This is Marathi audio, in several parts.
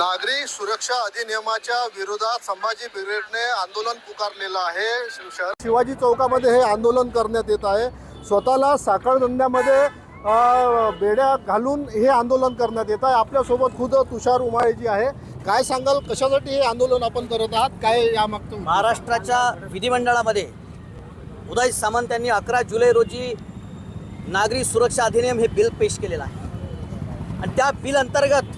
नागरी सुरक्षा अधिनियमाच्या विरोधात संभाजी ब्रिगेडने आंदोलन पुकारलेलं आहे. शिवाजी चौकामध्ये हे आंदोलन करण्यात येत आहे. स्वतःला साखळदंड्यामध्ये बेड्या घालून हे आंदोलन करण्यात येत आहे. आपल्यासोबत खुद तुषार उमाळेजी आहे. काय सांगाल? कशासाठी हे आंदोलन आपण करत आहात? काय या मागतो महाराष्ट्राच्या विधिमंडळामध्ये उदय सामंत यांनी अकरा जुलै रोजी नागरी सुरक्षा अधिनियम हे बिल पेश केलेलं आहे. आणि त्या बिल अंतर्गत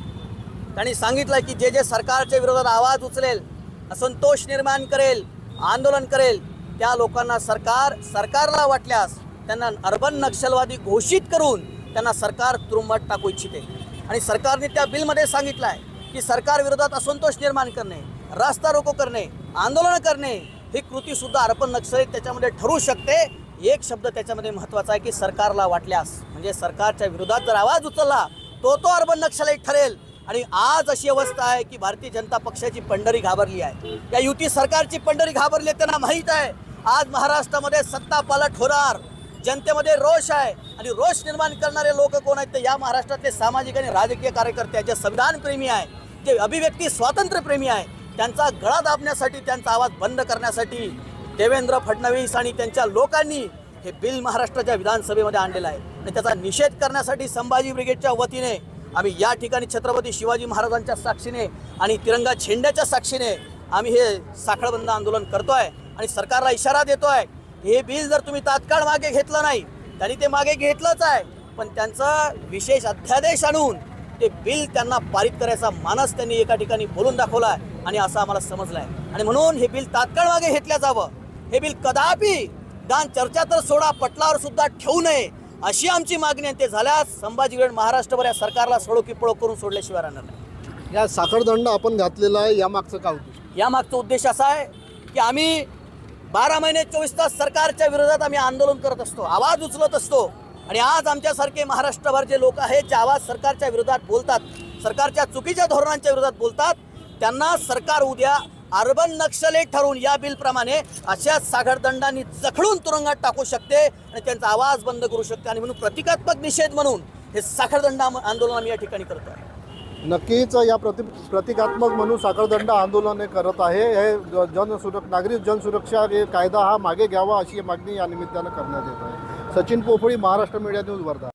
त्यांनी सांगितलं की जे जे सरकारच्या विरोधात आवाज उचलेल असंतोष निर्माण करेल आंदोलन करेल त्या लोकांना सरकार सरकारला वाटल्यास त्यांना अर्बन नक्षलवादी घोषित करून त्यांना सरकार तुरुंबात टाकू इच्छिते. आणि सरकारने त्या बिलमध्ये सांगितलं आहे की सरकार विरोधात असंतोष निर्माण करणे रास्ता रोको करणे आंदोलन करणे ही कृतीसुद्धा अर्पण नक्षली त्याच्यामध्ये ठरू शकते. एक शब्द त्याच्यामध्ये महत्त्वाचा आहे की सरकारला वाटल्यास म्हणजे सरकारच्या विरोधात जर आवाज उचलला तो तो अर्बन नक्षलित ठरेल. आणि आज अशी अवस्था आहे की भारतीय जनता पक्षाची पंढरी घाबरली आहे. या युती सरकारची पंढरी घाबरली आहे त्यांना माहीत आहे. आज महाराष्ट्रामध्ये सत्ता पालट होणार जनतेमध्ये रोष आहे. आणि रोष निर्माण करणारे लोक कोण आहेत तर या महाराष्ट्रातले सामाजिक आणि राजकीय कार्यकर्ते आहेत जे संविधानप्रेमी आहे जे अभिव्यक्ती स्वातंत्र्यप्रेमी आहे त्यांचा गळा दाबण्यासाठी त्यांचा आवाज बंद करण्यासाठी देवेंद्र फडणवीस आणि त्यांच्या लोकांनी हे बिल महाराष्ट्राच्या विधानसभेमध्ये आणलेलं आहे. आणि त्याचा निषेध करण्यासाठी संभाजी ब्रिगेडच्या वतीने आम्ही या ठिकाणी छत्रपती शिवाजी महाराजांच्या साक्षीने आणि तिरंगा झेंड्याच्या साक्षीने आम्ही हे साखळबंद आंदोलन करतो आहे आणि सरकारला इशारा देतो आहे हे बिल जर तुम्ही तात्काळ मागे घेतलं नाही त्यांनी ते मागे घेतलंच आहे. पण त्यांचा विशेष अध्यादेश आणून ते बिल त्यांना पारित करायचा मानस त्यांनी एका ठिकाणी बोलून दाखवला आहे आणि असं आम्हाला समजलं आहे आणि म्हणून हे बिल तात्काळ मागे घेतल्या जावं. हे बिल कदापि दान चर्चा तर सोडा पटलावर सुद्धा ठेवू नये. अशी आमची मागणी आहे ते झाल्यास संभाजीगड महाराष्ट्रभर या सरकारला सडो की पळो करून सोडल्याशिवाय राहणार नाही. या साखळदंड आपण घातलेला आहे या मागचं काय उद्देश? यामागचा उद्देश असा आहे की आम्ही बारा महिने चोवीस तास सरकारच्या विरोधात आम्ही आंदोलन करत असतो आवाज उचलत असतो आणि आज आमच्यासारखे महाराष्ट्रभर जे लोक आहेत जे आवाज सरकारच्या विरोधात बोलतात सरकारच्या चुकीच्या धोरणांच्या विरोधात बोलतात त्यांना सरकार उद्या अर्बन नक्षले ठरवून या बिलप्रमाणे अशाच सागरदंडांनी जखडून तुरुंगात टाकू शकते आणि त्यांचा आवाज बंद करू शकते. आणि म्हणून प्रतिकात्मक निषेध म्हणून हे साखरदंड आंदोलन आम्ही या ठिकाणी करतोय नक्कीच या प्रति प्रतिकात्मक म्हणून साखरदंड आंदोलन हे करत आहे. हे जनसुरक्ष नागरिक जनसुरक्षा कायदा हा मागे घ्यावा अशी मागणी या निमित्तानं करण्यात येत आहे. Sachin Pophali Maharashtra media news Wardha.